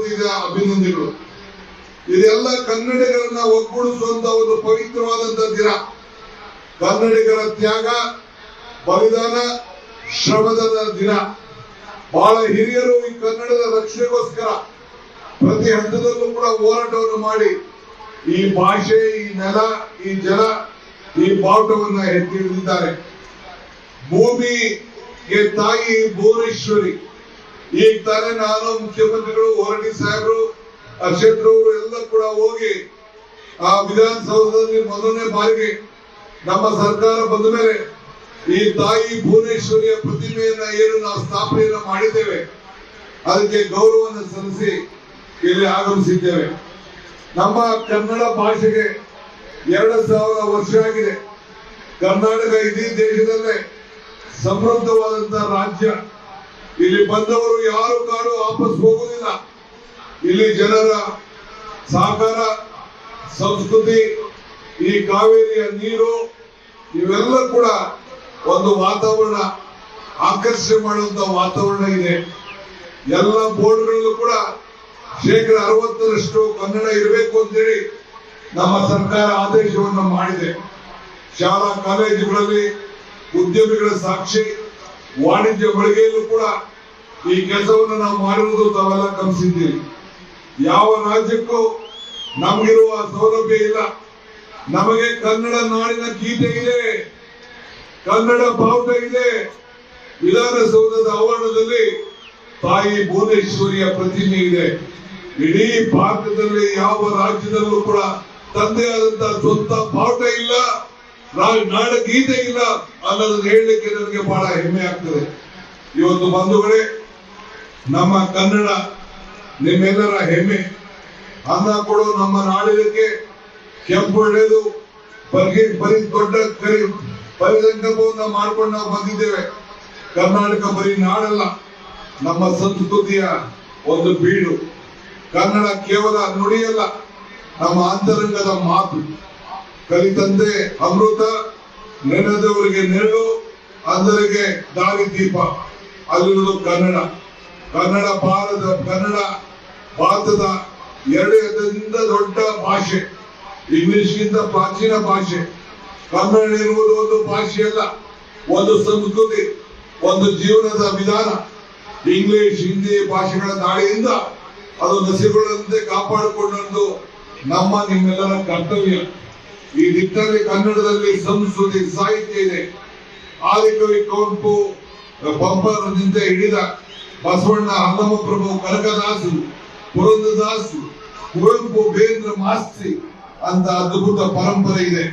ಮಾಡುವುದಿದೆ ಅಭಿನಂದನೆಗಳು. ಇದೆಲ್ಲ ಕನ್ನಡಿಗರನ್ನ ಒಗ್ಗೂಡಿಸುವಂತ ಒಂದು ಪವಿತ್ರವಾದಂತ ದಿನ. ಕನ್ನಡಿಗರ ತ್ಯಾಗ, ಬಲಿದಾನ, ಶ್ರಮದ ದಿನ. ಬಹಳ ಹಿರಿಯರು ಈ ಕನ್ನಡದ ರಕ್ಷಣೆಗೋಸ್ಕರ ಪ್ರತಿ ಹಂತದಲ್ಲೂ ಕೂಡ ಹೋರಾಟವನ್ನು ಮಾಡಿ ಈ ಭಾಷೆ, ಈ ನೆಲ, ಈ ಜಲ, ಈ ಬಾವುಟವನ್ನ ಎತ್ತಿ ಭೂಮಿಗೆ ತಾಯಿ ಭುವನೇಶ್ವರಿ. ಈಗ ತಾನೇ ನಾನು ಮುಖ್ಯಮಂತ್ರಿಗಳು ಹೊರಡಿ ಸಾಹೇಬರು ಅಕ್ಷೇತ್ರವರು ಎಲ್ಲ ಕೂಡ ಹೋಗಿ ಆ ವಿಧಾನಸೌಧದಲ್ಲಿ ಮೊದಲನೇ ಬಾರಿಗೆ ನಮ್ಮ ಸರ್ಕಾರ ಬಂದ ಮೇಲೆ ಈ ತಾಯಿ ಭುವನೇಶ್ವರಿಯ ಪ್ರತಿಮೆಯನ್ನ ಏನು ನಾವು ಸ್ಥಾಪನೆಯನ್ನ ಮಾಡಿದ್ದೇವೆ, ಅದಕ್ಕೆ ಗೌರವವನ್ನು ಸಲ್ಲಿಸಿ ಇಲ್ಲಿ ಆಗಮಿಸಿದ್ದೇವೆ. ನಮ್ಮ ಕನ್ನಡ ಭಾಷೆಗೆ ಎರಡು ಸಾವಿರ ವರ್ಷ ಆಗಿದೆ. ಕರ್ನಾಟಕ ಇಡೀ ದೇಶದಲ್ಲೇ ಸಮೃದ್ಧವಾದಂತ ರಾಜ್ಯ. ಇಲ್ಲಿ ಬಂದವರು ಯಾರು ಕಾಡು ವಾಪಸ್ ಹೋಗುವುದಿಲ್ಲ. ಇಲ್ಲಿ ಜನರ ಸಹಕಾರ, ಸಂಸ್ಕೃತಿ, ಈ ಕಾವೇರಿಯ ನೀರು, ಇವೆಲ್ಲ ಕೂಡ ಒಂದು ವಾತಾವರಣ ಆಕರ್ಷಣೆ ಮಾಡುವಂತ ವಾತಾವರಣ ಇದೆ. ಎಲ್ಲ ಬೋರ್ಡ್ಗಳಲ್ಲೂ ಕೂಡ ಶೇಕಡ ಅರವತ್ತರಷ್ಟು ಕನ್ನಡ ಇರಬೇಕು ಅಂತೇಳಿ ನಮ್ಮ ಸರ್ಕಾರ ಆದೇಶವನ್ನು ಮಾಡಿದೆ. ಶಾಲಾ ಕಾಲೇಜುಗಳಲ್ಲಿ ಉದ್ಯಮಿಗಳ ಸಾಕ್ಷಿ ವಾಣಿಜ್ಯ ಬಳಗೆಯಲ್ಲೂ ಕೂಡ ಈ ಕೆಲಸವನ್ನು ನಾವು ಮಾಡಿರುವುದು ತಾವೆಲ್ಲ ಗಮನಿಸಿದ್ದೀರಿ. ಯಾವ ರಾಜ್ಯಕ್ಕೂ ನಮಗಿರುವ ಸೌಲಭ್ಯ ಇಲ್ಲ. ನಮಗೆ ಕನ್ನಡ ನಾಡಿನ ಗೀತೆ ಇದೆ. ಕನ್ನಡ ಬಾವುಟ ಇದೆ. ವಿಧಾನಸೌಧದ ಆವರಣದಲ್ಲಿ ತಾಯಿ ಭುವನೇಶ್ವರಿಯ ಪ್ರತಿಮೆ ಇದೆ. ಇಡೀ ಭಾರತದಲ್ಲಿ ಯಾವ ರಾಜ್ಯದಲ್ಲೂ ಕೂಡ ತಂದೆ ಆದಂತ ಸ್ವಂತ ಬಾವುಟ ಇಲ್ಲ. ನಾಡ ಗೀತೆ ಇಲ್ಲ ಅನ್ನೋದನ್ನ ಹೇಳಲಿಕ್ಕೆ ನನಗೆ ಬಹಳ ಹೆಮ್ಮೆ ಆಗ್ತದೆ. ಇವತ್ತು ಬಂಧುಗಳೇ, ನಮ್ಮ ಕನ್ನಡ ನಿಮ್ಮೆಲ್ಲರ ಹೆಮ್ಮೆ. ಅನ್ನ ಕೊಡೋ ನಮ್ಮ ನಾಡಿನಕ್ಕೆ ಕೆಂಪು ಒಳ್ಳೆಯದು ಬರಿ ಬರೀ ದೊಡ್ಡ ಕರಿ ಪರಿಸಂಕಲ್ಪವನ್ನ ಮಾಡ್ಕೊಂಡು ನಾವು ಬಂದಿದ್ದೇವೆ. ಕರ್ನಾಟಕ ಬರೀ ನಾಡಲ್ಲ, ನಮ್ಮ ಸಂಸ್ಕೃತಿಯ ಒಂದು ಬೀಡು. ಕನ್ನಡ ಕೇವಲ ನುಡಿಯಲ್ಲ, ನಮ್ಮ ಅಂತರಂಗದ ಮಾತು. ಕಲಿತಂದೆ ಅಮೃತ ನೆನೆದವರಿಗೆ ನೆರಳು, ಅಂದರಿಗೆ ದಾರಿ ದೀಪ. ಅಲ್ಲಿರುವುದು ಕನ್ನಡ. ಕನ್ನಡ ಭಾರತ, ಕನ್ನಡ ಭಾರತದ ಎರಡರಿಂದ ದೊಡ್ಡ ಭಾಷೆ. ಇಂಗ್ಲಿಷ್ಗಿಂತ ಪ್ರಾಚೀನ ಭಾಷೆ. ಕನ್ನಡ ಇರುವುದು ಒಂದು ಭಾಷೆಯಲ್ಲ ಒಂದು ಸಂಸ್ಕೃತಿ, ಒಂದು ಜೀವನದ ವಿಧಾನ. ಇಂಗ್ಲಿಷ್, ಹಿಂದಿ ಭಾಷೆಗಳ ದಾಳಿಯಿಂದ ಅದು ನಸಿಗೊಳ್ಳದಂತೆ ಕಾಪಾಡಿಕೊಂಡದ್ದು ನಮ್ಮ ನಿಮ್ಮೆಲ್ಲರ ಕರ್ತವ್ಯ. ಈ ನಿಟ್ಟಿನಲ್ಲಿ ಕನ್ನಡದಲ್ಲಿ ಸಂಸ್ಕೃತಿ ಸಾಹಿತ್ಯ ಇದೆ. ಆದಿಕವಿ ಕುವೆಂಪು ಪಂಪರದಿಂದ ಹಿಡಿದ ಬಸವಣ್ಣ ಪ್ರಭು ಕನಕದಾಸು, ಪುರಂದದಾಸು, ಕುವೆಂಪು ಬೇಂದ್ರ ಮಾಸ್ತಿ ಅಂತ ಅದ್ಭುತ ಪರಂಪರೆ ಇದೆ.